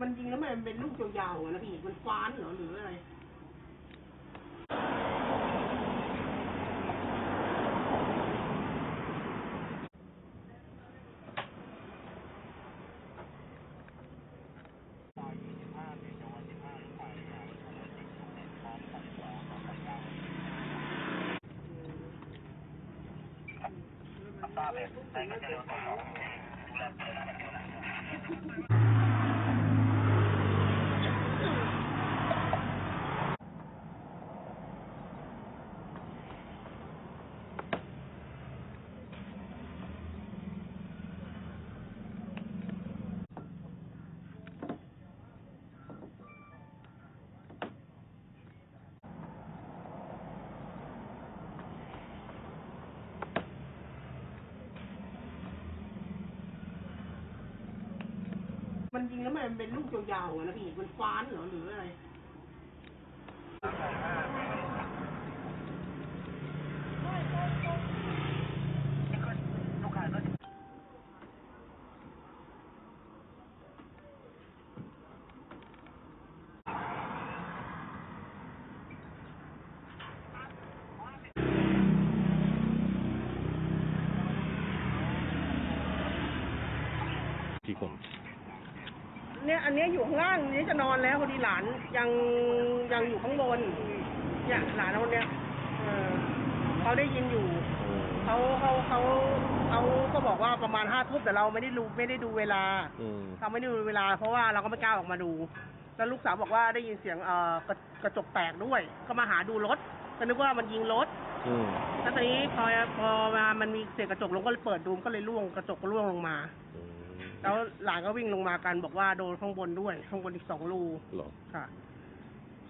มันยิงแล้วมันเป็นลูกยาวๆอะนะพี่ มันฟ้านเหรอหรืออะไรมันยิ จริงแล้วมันเป็นลูกยาวๆนะพี่ มันฟ้านเหรอหรืออะไรกี่คน เนี่ยอันเนี้ยอยู่ข้างล่างอันนี้จะนอนแล้วพอดีหลานยังยังอยู่ข้างบนเนี่ยหลานคนเนี้ยเออเขาได้ยินอยู่เขาเขาเขาเขาก็บอกว่าประมาณห้าทุ่มแต่เราไม่ได้รู้ไม่ได้ดูเวลาอืมเราไม่ได้ดูเวลา เพราะว่าเราก็ไม่กล้าออกมาดู แล้วลูกสาวบอกว่าได้ยินเสียงเอ่อกระกระจกแตกด้วย ก็มาหาดูรถก็นึกว่ามันยิงรถ อืมแล้วตอนนี้พอพอมามันมีเศษกระจกลงก็เลยเปิดดูก็เลยร่วงกระจกก็ร่วงลงมา อืม แล้วหลานก็วิ่งลงมากันบอกว่าโดนข้างบนด้วย ข้างบนอีกสองรูเหรอค่ะ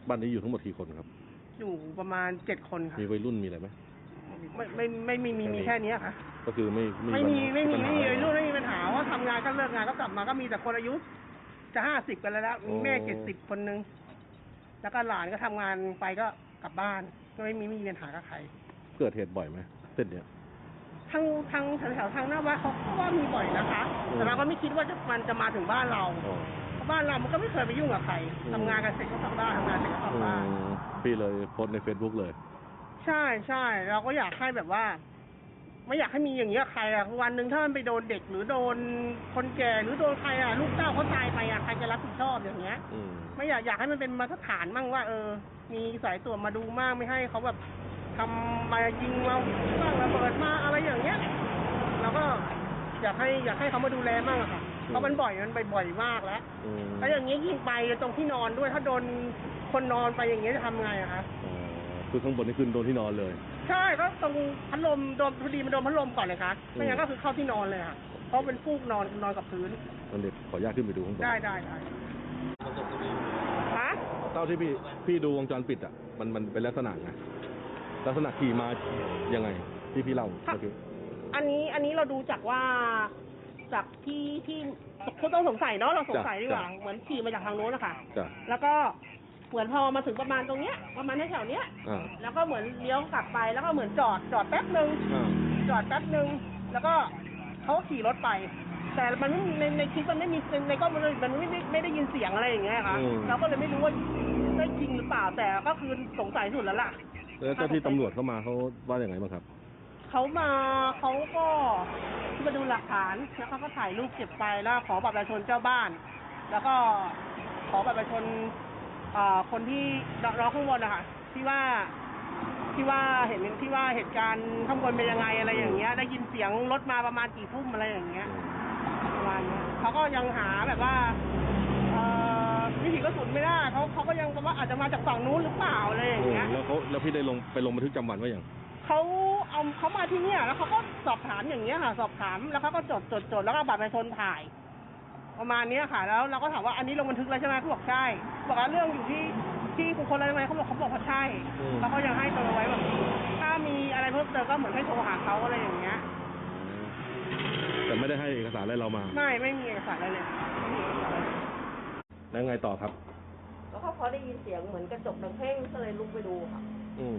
บ้านนี้อยู่ทั้งหมดกี่คนครับ อยู่ประมาณเจ็ดคนค่ะ มีวัยรุ่นมีอะไรไหมไม่ไม่ไม่ไม่มีมีมีแค่เนี้ยค่ะ ก็คือไม่ไม่มีไม่มีปัญไม่หามีอะวัยรุ่นไม่มีปัญหาว่าทำงานก็เลิกงานก็กลับมาก็มีแต่คนอายุจะห้าสิบกันแล้วนะมีแม่โอ้เจ็ดสิบคนนึง แล้วก็หลานก็ทำงานไปก็กลับบ้าน ก็ไม่มีไม่มีปัญหากับใคร เกิดเหตุบ่อยไหมเส้นเนี้ยทางทางแถวๆทางหน้าวัดเขาก็ว่ามีบ่อยนะคะอืมแต่เราก็ไม่คิดว่าจะมันจะมาถึงบ้านเราอ๋อเพราะบ้านเรามันก็ไม่เคยไปยุ่งกับใครอืมทำงานกันเสร็จก็กลับบ้านทำงานเสร็จก็กลับอืบ้านมพี่เลยโพสต์ในเฟซบุ๊กเลย ใช่ใช่เราก็อยากให้แบบว่า ไม่อยากให้มีอย่างเงี้ยใครอะวันหนึ่งถ้ามันไปโดนเด็กหรือโดนคนแก่หรือโดนใครอะลูกเต้าเขาตายไปอะใครจะรับผิดชอบอย่างเงี้ยอืมไม่อยากอยากให้มันเป็นมาตรฐานมั่งว่า เออ มีสายตรวจมาดูมากไม่ให้เขาแบบ ทำมายิงเราบ้างระเบิดมาอะไรอย่างเงี้ยเราก็อยากให้อยากให้เขามาดูแลมั่งอะค่ะเพราะมันบ่อยมันบ่อยๆมากแล้วอืมแล้วอย่างเงี้ยยิงไปตรงที่นอนด้วยถ้าโดนคนนอนไปอย่างเงี้ยจะทำไงอะคะ อ๋อคือข้างบนนี่ขึ้นโดนที่นอนเลย ใช่ก็ตรงพัดลมโดนพอดีมันโดนพัดลมก่อนเลยครับไม่งั้นก็คือเข้าที่นอนเลยค่ะเพราะเป็นฟูกนอนนอนกับพื้นมันเด็กขออนุญาตขึ้นไปดูข้างบนได้ได้ได้ฮะเต้าที่พี่พี่ดูวงจรปิดอะมันมันเป็นลักษณะไง ลักษณะขี่มายังไง ที่พี่เล่าเมื่อกี้อันนี้อันนี้เราดูจากว่าจากที่ที่ผู้ต้องสงสัยเนาะเราสงสัยดีกว่าเหมือนขี่มาจากทางโน้นนะคะจ้ะแล้วก็เหมือนพอมาถึงประมาณตรงเนี้ย ประมาณแถวๆเนี้ย อ่าแล้วก็เหมือนเลี้ยวกลับไปแล้วก็เหมือนจอดจอดแป๊บหนึ่งอ่าจอดแป๊บหนึ่งแล้วก็เขาก็ขี่รถไป แต่มันไม่ในในคลิปมันไม่มีในกล้องมันมันไม่ได้ไม่ได้ยินเสียงอะไรอย่างเงี้ยค่ะอืมเราก็เลยไม่รู้ว่าได้จริงหรือเปล่าแต่ก็คือสงสัยสุดแล้วล่ะ แล้วเจ้าที่ตำรวจเข้ามาเขาว่าอย่างไงบ้างครับ เขามาเขาก็มาดูหลักฐานแล้วเขาก็ถ่ายรูปเก็บไปแล้วขอบัตรประชาชนเจ้าบ้าน แล้วก็ขอบัตรประชาชนอ่าคนที่ร้องข้างบนนะคะที่ว่าที่ว่าเห็นที่ว่าเหตุการณ์ข้างบนเป็นยังไงอะไรอย่างเงี้ย ได้ยินเสียงรถมาประมาณกี่ทุ่มอะไรอย่างเงี้ยประมาณเนี้ยเขาก็ยังหาแบบว่าเอ่อ วิถีกระสุนไม่ได้เขาเขาก็ยังว่าอาจจะมาจากฝั่งนู้นหรือเปล่าอะไรอย่างเงี้ยแล้วเขาแล้วพี่ได้ลงไปลงบันทึกจำวันไว้อย่างเขาเอาเขามาที่เนี่ยแล้วเขาก็สอบถามอย่างเงี้ยค่ะ สอบถามแล้วเขาก็จดจดจดแล้วก็บัตรประชาชนถ่าย ประมาณเนี้ยค่ะ แล้วเราก็ถามว่าอันนี้ลงบันทึกแล้วใช่ไหมเขาบอกใช่บอกว่าเรื่องอยู่ที่ที่บุคคลอะไรไหมเขาบอกเขาบอกว่าใช่อืมแล้วเขายังให้เบอร์ไว้แบบถ้ามีอะไรเพิ่มเติมก็เหมือนให้โทรหาเขาอะไรอย่างเงี้ยแต่ไม่ได้ให้เอกสารอะไรเรามา ไม่ไม่มีเอกสารอะไรเลยไม่มีเอกสารอะไร แล้วไงต่อครับแล้วก็พอได้ยินเสียงเหมือนกระจกดังเพ่งก็เลยลุกไปดูค่ะ อืม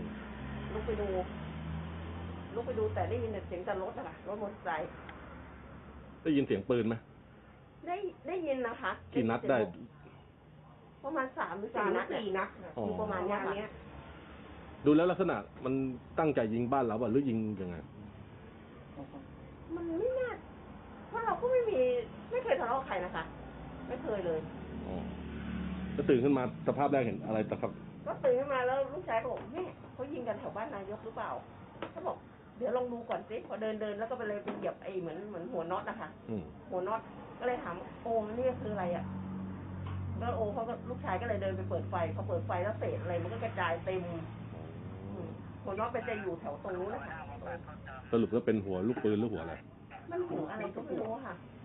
ลุกไปดู ลุกไปดูแต่ได้ยินแต่เสียงแต่รถอะค่ะรถมอเตอร์ไซค์ได้ยินเสียงปืนไหมได้ได้ยินนะคะกี่นัดได้ ประมาณสามหรือสาสี่มนัดสี่นัดอ๋อคือประมาณเนี้ยค่ะดูแล้วลักษณะมันตั้งใจยิงบ้านเราป่ะหรือยิงยังไง มันไม่น่าเพราะเราก็ไม่มี ไม่เคยทะเลาะกับใครนะคะ ไม่เคยเลย อ๋อจะตื่นขึ้นมาสภาพแรกเห็นอะไรตะครับ ก็ตื่นขึ้นมาแล้วลูกชายก็บอกแม่เขายิงกันแถวบ้านนายกหรือเปล่าเขาบอกเดี๋ยวลองดูก่อนสิพอเดินเดินแล้วก็ไปเลยไปเหยียบไอ้เหมือนเหมือนหัวน็อตนะคะอืมหัวน็อตก็เลยถามโอ้นี่คืออะไรอะแล้วโอเขาก็ลูกชายก็เลยเดินไปเปิดไฟพอเปิดไฟแล้วเศษอะไรมันก็กระจายเต็มอืมหัวน็อตไปจะอยู่แถวตรงนู้นนะคะ สรุปก็เป็นหัวลูกปืนหรือหัวอะไร มันหัวอะไรก็ไม่รู้ค่ะอ